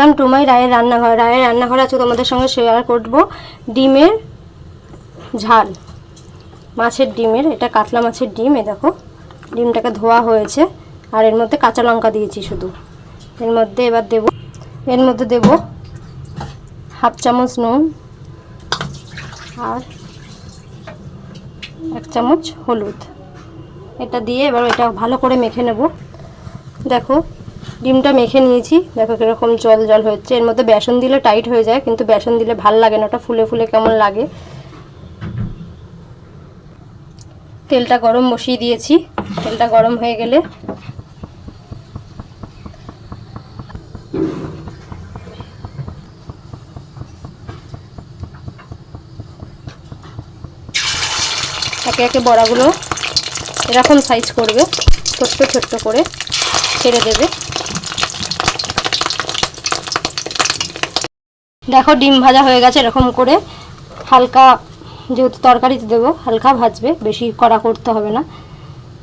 Welcome to রায়ের রান্নাঘর। রায়ের রান্নাঘর আজকে তোমাদের সঙ্গে শেয়ার করব ডিমের ঝাল। মাছের ডিমের, এটা কাতলা মাছের ডিম এ দেখো। ডিমটাকে ধোয়া হয়েছে, আর এর মধ্যে কাঁচা লঙ্কা দিয়েছি শুধু। এর মধ্যে এবার দেব, এর মধ্যে দেব হাফ চামচ নুন আর এক চামচ হলুদ। এটা দিয়ে এবার এটা ভালো করে মেখে নেব। দেখো ডিমটা মেখে নিয়েছি। দেখো কীরকম জল জল হচ্ছে। এর মধ্যে বেসন দিলে টাইট হয়ে যায়, কিন্তু বেসন দিলে ভালো লাগে না। ওটা ফুলে ফুলে কেমন লাগে? তেলটা গরম বসিয়ে দিয়েছি। তেলটা গরম হয়ে গেলে একে একে বড়াগুলো এরকম সাইজ করবে, ছোট্ট ছোট্ট করে ছেড়ে দেবে। দেখো ডিম ভাজা হয়ে গেছে এরকম করে। হালকা যেহেতু তরকারিতে দেবো, হালকা ভাজবে, বেশি কড়া করতে হবে না।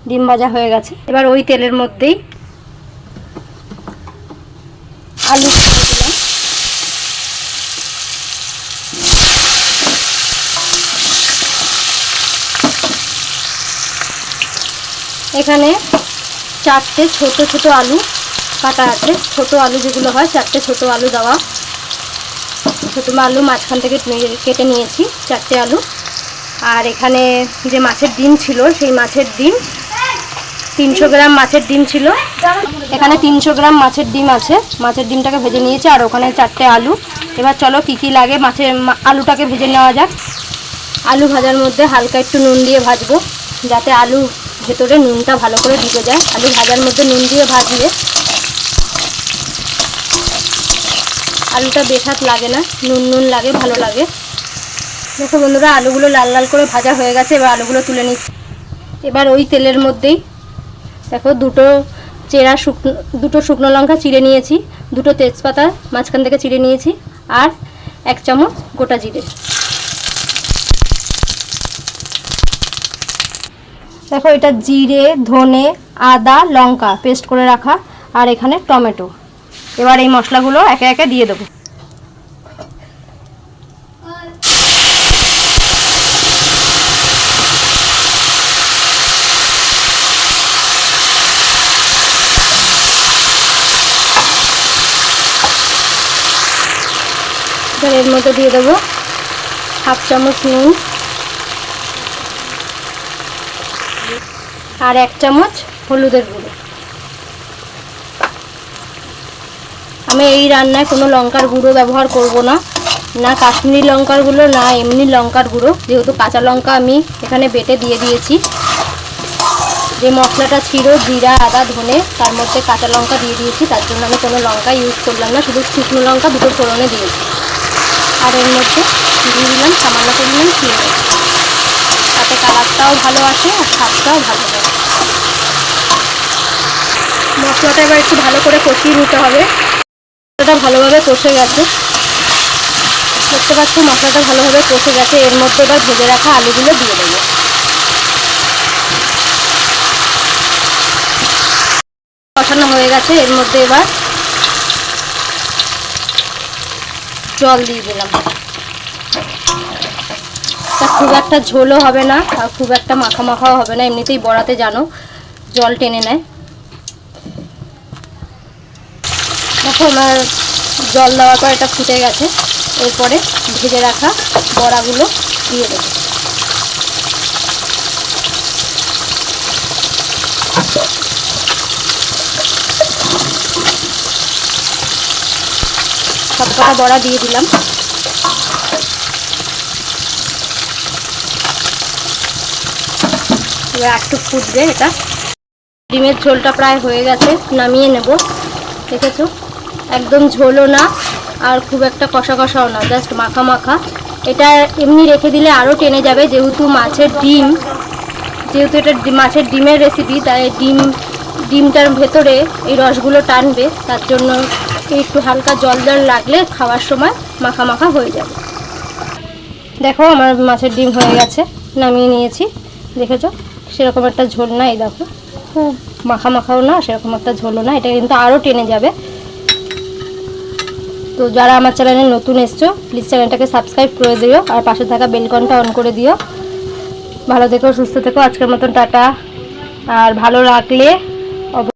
ডিম ভাজা হয়ে গেছে। এবার ওই তেলের মধ্যেই আলু এখানে চারটে ছোট ছোট আলু কাটা আছে। ছোট আলু যেগুলো হয়, চারটে ছোট আলু দেওয়া। ছোটো আলু মাঝখান থেকে কেটে নিয়েছি, চারটে আলু। আর এখানে যে মাছের ডিম ছিল, সেই মাছের ডিম, তিনশো গ্রাম মাছের ডিম ছিল। এখানে তিনশো গ্রাম মাছের ডিম আছে। মাছের ডিমটাকে ভেজে নিয়েছি, আর ওখানে চারটে আলু। এবার চলো কী কী লাগে মাছের আলুটাকে ভেজে নেওয়া যাক। আলু ভাজার মধ্যে হালকা একটু নুন দিয়ে ভাজবো, যাতে আলু ভেতরে নুনটা ভালো করে ঢুকে যায়। আলু ভাজার মধ্যে নুন দিয়ে ভাজলে আলুটা বেশাত লাগে না, নুন নুন লাগে, ভালো লাগে। দেখো বন্ধুরা, আলুগুলো লাল লাল করে ভাজা হয়ে গেছে, এবার আলুগুলো তুলে নিচ্ছি। এবার ওই তেলের মধ্যেই দেখো দুটো চেরা শুকনো, দুটো শুকনো লঙ্কা চিড়ে নিয়েছি, দুটো তেজপাতা মাঝখান থেকে চিড়ে নিয়েছি, আর এক চামচ গোটা জিরে। দেখো এটা জিরে, ধনে, আদা, লঙ্কা, পেস্ট করে রাখা, আর এখানে টমেটো। এবার এই মশলাগুলো একে একে দিয়ে দেবো। এবার এর মধ্যে দিয়ে দেবো হাফ চামচ নুন আর এক চামচ হলুদের গুঁড়ো। আমি এই রান্নায় কোনো লঙ্কার গুঁড়ো ব্যবহার করব না না কাশ্মীরি লঙ্কার গুঁড়ো, না এমনি লঙ্কার গুঁড়ো। যেহেতু কাঁচা লঙ্কা আমি এখানে বেটে দিয়ে দিয়েছি। যে মশলাটা ছিল জিরা, আদা, ধনে, তার মধ্যে কাঁচা লঙ্কা দিয়ে দিয়েছি, তার জন্য আমি কোনো লঙ্কা ইউজ করলাম না, শুধু শুকনো লঙ্কা দুটো ফোড়নে দিয়েছি। আর এর মধ্যে দিয়ে দিলাম, সামান্য পরিমাণ চিনি তাতে কালারটাও ভালো আসে আর স্বাদটাও ভালো হয়। মশলাটা এবার একটু ভালো করে কষিয়ে নিতে হবে। মশলাটা ভালোভাবে কষে গেছে। দেখতে পাচ্ছ মশলাটা ভালোভাবে কষে গেছে। এর মধ্যে এবার ভেজে রাখা আলুগুলো দিয়ে দেবো। কষানো হয়ে গেছে। এর মধ্যে এবার জল দিয়ে দিলাম। তা খুব একটা ঝোলও হবে না, আর খুব একটা মাখা মাখাও হবে না, এমনিতেই বড়াতে জানো, জল টেনে নেয়। দেখো আমার জল দেওয়ার পর এটা ফুটে গেছে, এরপরে ভেজে রাখা বড়াগুলো দিয়ে দেবো। সব কটা বড়া দিয়ে দিলাম। এবার একটু ফুটবে এটা। ডিমের ঝোলটা প্রায় হয়ে গেছে, নামিয়ে নেব, দেখেছ? একদম ঝোলও না, আর খুব একটা কষা কষাও না জাস্ট মাখা মাখা। এটা এমনি রেখে দিলে আরও টেনে যাবে, যেহেতু মাছের ডিম, যেহেতু এটা মাছের ডিমের রেসিপি তাই ডিম, ডিমটার ভেতরে এই রসগুলো টানবে, তার জন্য একটু হালকা জল জল লাগলে খাওয়ার সময় মাখা মাখা হয়ে যাবে। দেখো আমার মাছের ডিম হয়ে গেছে, নামিয়ে নিয়েছি। দেখেছ? সেরকম একটা ঝোল না এই দেখো। খুব মাখা মাখাও না, সেরকম একটা ঝোলও না, এটা কিন্তু আরও টেনে যাবে। তো যারা আমার চ্যানেলে নতুন এসছো প্লিজ চ্যানেলটাকে সাবস্ক্রাইব করে দিও, আর পাশে থাকা বেলকনটা অন করে দিও। ভালো থেকো, সুস্থ থেকো, আজকের মতন টাটা। আর ভালো লাগলে